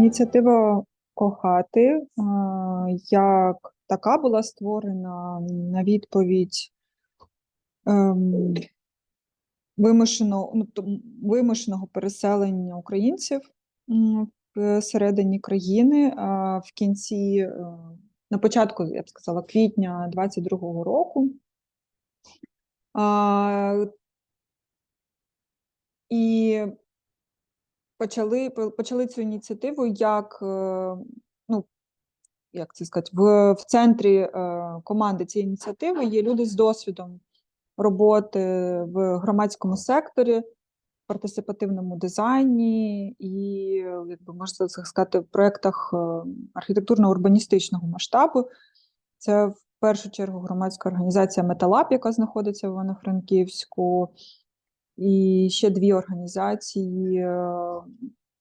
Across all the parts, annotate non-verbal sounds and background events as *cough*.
Ініціатива кохати е, як така була створена на відповідь ем, вимушеного, ну, вимушеного переселення українців всередині країни. В кінці, е, на початку, я б сказала, квітня 22-го року. І почали, почали цю ініціативу як, е, ну, як це сказати, в, в центрі е, команди цієї ініціативи є люди з досвідом роботи в громадському секторі, партисипативному дизайні і, якби можна сказати, в проєктах е, архітектурно-урбаністичного масштабу. Це в першу чергу громадська організація Металаб, яка знаходиться в Івано-Франківську, і ще дві організації: е,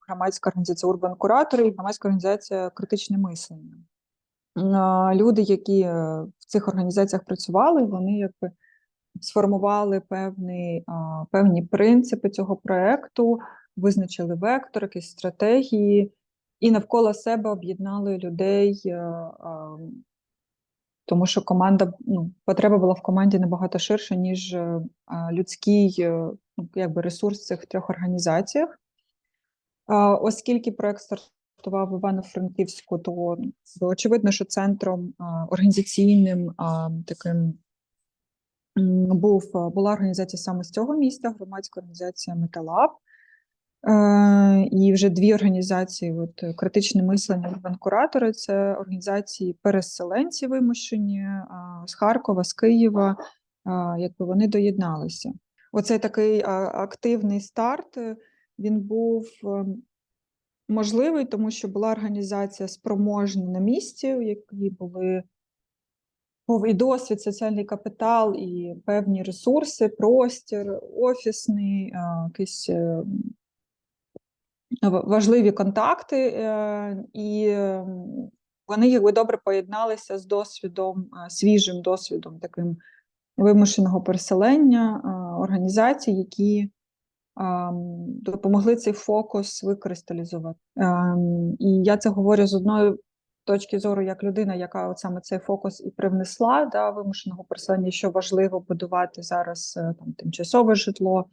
громадська організація Урбан Куратори і громадська організація Критичне мислення. Е, Люди, які е, в цих організаціях працювали, вони якби сформували певні, певні принципи цього проекту, визначили вектор, якісь стратегії, і навколо себе об'єднали людей, а, тому що команда, ну, потреба була в команді набагато ширша, ніж людський е, якби ресурс цих трьох організаціях. Оскільки проект стартував в Івано-Франківську, то очевидно, що центром організаційним таким був, була організація саме з цього міста, громадська організація Металаб. І вже дві організації: от, критичне мислення урбан-куратори це організації переселенці вимушені з Харкова, з Києва, якби вони доєдналися. Оцей такий активний старт е, він був е, можливий, тому що була організація спроможна на місці, у якій були був і досвід, соціальний капітал, і певні ресурси, простір, офісний, якісь е, важливі контакти, е, і е, вони якби добре поєдналися з досвідом, е, свіжим досвідом таким вимушеного переселення е, організацій, які допомогли цей фокус викристалізувати. Ем, І я це говорю з одної точки зору, як людина, яка от саме цей фокус і привнесла да, вимушеного переселення, що важливо будувати зараз е, там тимчасове житло,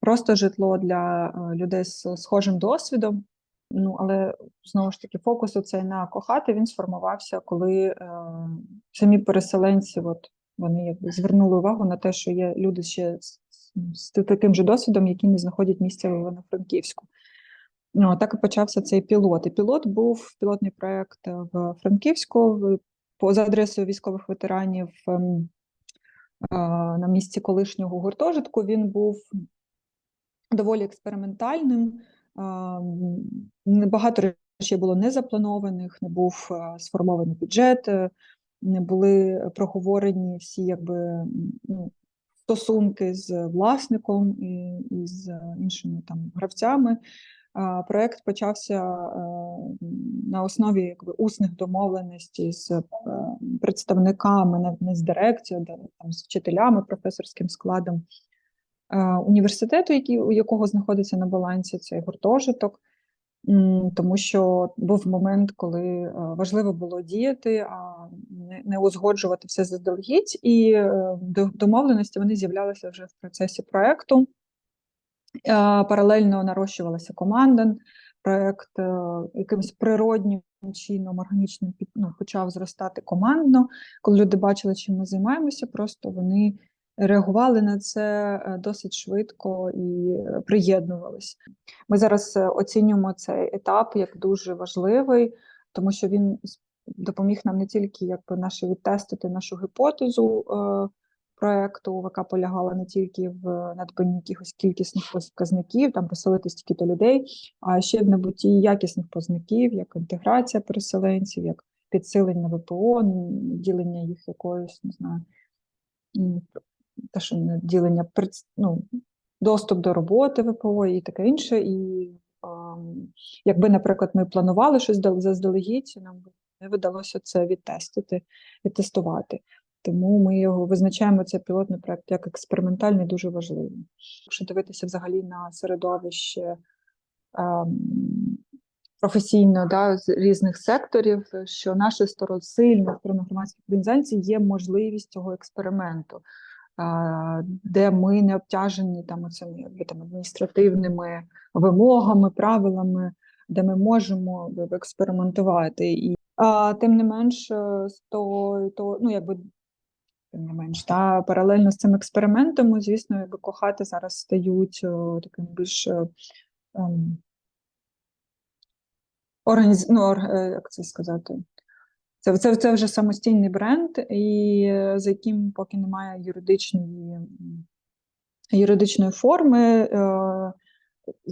просто житло для е, людей з схожим досвідом. Ну, але знову ж таки, фокус оцей на кохати він сформувався, коли е, самі переселенці, от вони якби звернули увагу на те, що є люди ще з, з таким же досвідом, які не знаходять місця в Івано-Франківську. Ну, так і почався цей пілот. І пілот був пілотний проєкт в Франківську за адресою військових ветеранів ем, на місці колишнього гуртожитку. Він був доволі експериментальним. а, Багато речей було не запланованих, не був сформований бюджет, е, не були проговорені всі якби ну, стосунки з власником і, і з іншими там гравцями. Проект почався е, на основі якби усних домовленостей з е, представниками, не з дирекцією, де там з вчителями, професорським складом е, університету, який, у якого знаходиться на балансі цей гуртожиток. Тому що був момент, коли е, важливо було діяти, а не, узгоджувати все заздалегідь, і е, домовленості вони з'являлися вже в процесі проекту. Паралельно нарощувалася команда. Проект е, якимось природнім чином, органічним ну, почав зростати командно. Коли люди бачили, чим ми займаємося, просто вони реагували на це е, досить швидко і приєднувалися. Ми зараз оцінюємо цей етап як дуже важливий, тому що він допоміг нам не тільки якби наше відтестити нашу гіпотезу е, проекту, яка полягала не тільки в надбанні якихось кількісних показників, там поселити стільки-то людей, а ще в набутті якісних показників, як інтеграція переселенців, як підсилення ВПО, ділення їх якоюсь, не знаю, те, що не ділення ну, доступ до роботи ВПО і таке інше. І ем, якби, наприклад, ми планували щось заздалегідь, нам вдалося це відтестити, відтестувати. Тому ми його визначаємо цей пілотний проект як експериментальний, дуже важливий. Якщо дивитися взагалі на середовище ем, професійно да, з різних секторів, що нашою стороною сильною стороною громадських організацій є можливість цього експерименту, а, де ми не обтяжені там оцими там, адміністративними вимогами, правилами, де ми можемо експериментувати. І, тим не менш, е, то, то, ну, якби, тим не менш, та, паралельно з цим експериментом, звісно, якби кохати зараз стають о, таким більш е, ем, організ... ну, ор- е, як це сказати? Це, це, це вже самостійний бренд, і е, за яким поки немає юридичної, юридичної форми, е,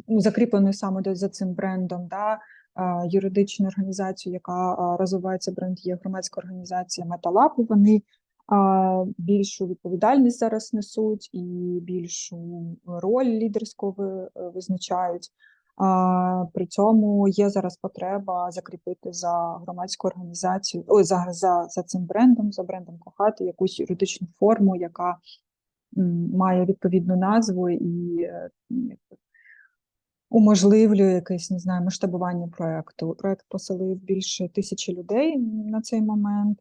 ну, закріпленої саме за цим брендом. Да? Е, Юридична організація, яка е, розвиває цей бренд, є громадська організація Металаб. Вони більшу відповідальність зараз несуть і більшу роль лідерську е, визначають. При цьому є зараз потреба закріпити за громадську організацію, ой, за, за, за цим брендом, за брендом кохати якусь юридичну форму, яка має відповідну назву і е, уможливлює якесь, не знаю, масштабування проекту. Проект поселив більше тисячі людей на цей момент.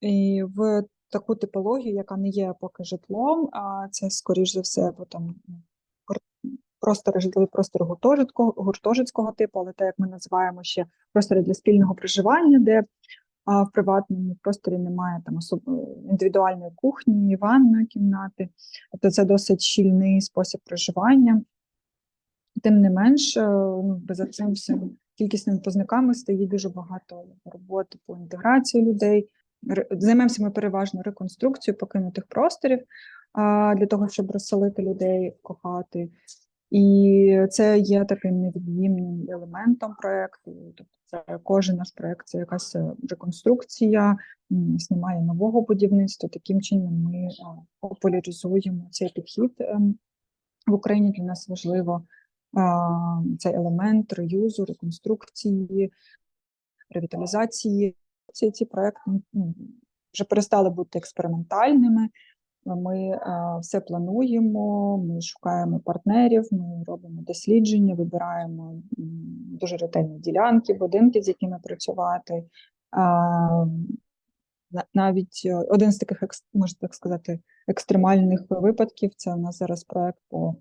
І в таку типологію, яка не є поки житлом, а це, скоріш за все, бо там ну, простори, житлові простори гуртожитку, гуртожитського типу, але те, як ми називаємо ще простори для спільного проживання, де а, в приватному просторі немає там особ... індивідуальної кухні, ванної кімнати. Тобто це досить щільний спосіб проживання. Тим не менш, е, ну, за цим всім кількісними позниками стоїть дуже багато роботи по інтеграції людей. Займаємося ми переважно реконструкцією покинутих просторів для того, щоб розселити людей, кохати. І це є таким невід'ємним елементом проєкту. Тобто, це кожен наш проєкт це якась е, реконструкція, знімає нового будівництва. Таким чином ми а, популяризуємо цей підхід ем, в Україні. Для нас важливо цей елемент реюзу, реконструкції, ревіталізації. Ці, ці проекти ну, вже перестали бути експериментальними. Ми все плануємо, ми шукаємо партнерів, ми робимо дослідження, вибираємо дуже ретельні ділянки, будинки, з якими працювати. Навіть е, один з таких, можна так сказати, екстремальних випадків це у нас зараз проект по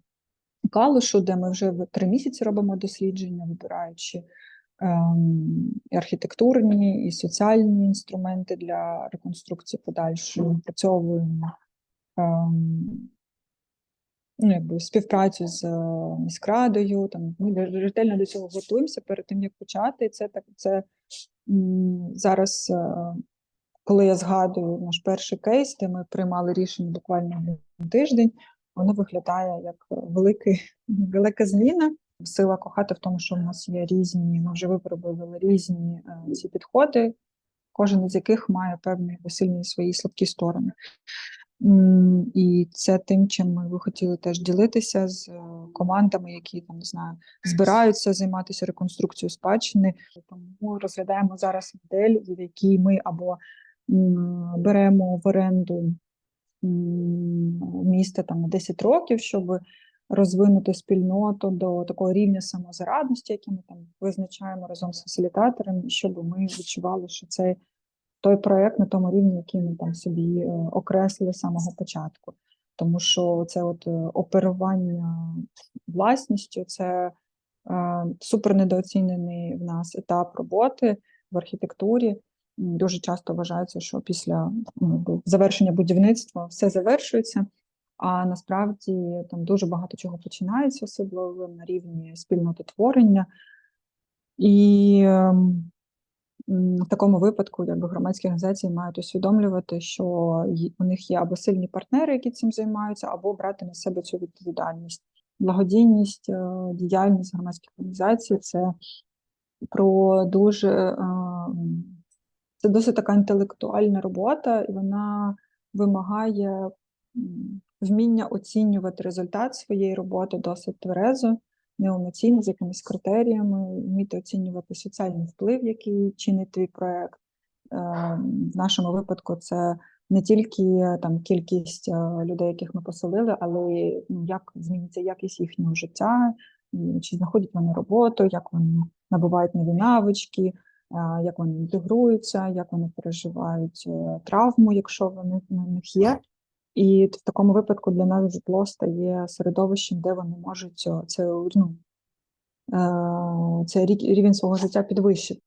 Калушу, де ми вже три місяці робимо дослідження, вибираючи ем, і архітектурні і соціальні інструменти для реконструкції подальшої, напрацьовуємо ем, ну, якби співпрацю з е, міськрадою. Там ми ретельно до цього готуємося перед тим, як почати. І Це так це м, зараз, е, коли я згадую наш перший кейс, де ми приймали рішення буквально тиждень, воно виглядає як е, великий, *laughs* велика зміна. Сила кохати в тому, що в нас є різні, ми вже випробували різні е, ці підходи, кожен із яких має певні сильні свої слабкі сторони. І це тим, чим ми би хотіли теж ділитися з е, командами, які там не знаю, збираються займатися реконструкцією спадщини. Тому розглядаємо зараз модель, в якій ми або беремо в оренду м, місце там на 10 років, щоб розвинути спільноту до такого рівня самозарадності, який ми там визначаємо разом з фасилітаторами, щоб ми відчували, що це той проект на тому рівні, який ми там собі е, окреслили з самого початку. Тому що це от е, оперування власністю, це е, супер недооцінений в нас етап роботи в архітектурі. Дуже часто вважається, що після ну, завершення будівництва все завершується, а насправді там дуже багато чого починається, особливо на рівні спільнототворення. І ем, в такому випадку якби громадські організації мають усвідомлювати, що у них є або сильні партнери, які цим займаються, або брати на себе цю відповідальність. Благодійність, е, діяльність громадських організацій це про дуже е, це досить така інтелектуальна робота, і вона вимагає вміння оцінювати результат своєї роботи досить тверезо, неемоційно, з якимись критеріями, вміти оцінювати соціальний вплив, який чинить твій проект. Е, В нашому випадку це не тільки там кількість е, людей, яких ми поселили, але й, ну, як зміниться якість їхнього життя, чи знаходять вони роботу, як вони набувають нові навички, як вони інтегруються, як вони переживають е, травму, якщо вони на них є. І в такому випадку для нас житло стає середовищем, де вони можуть цього- це, ну, е, цей рівень свого життя підвищити.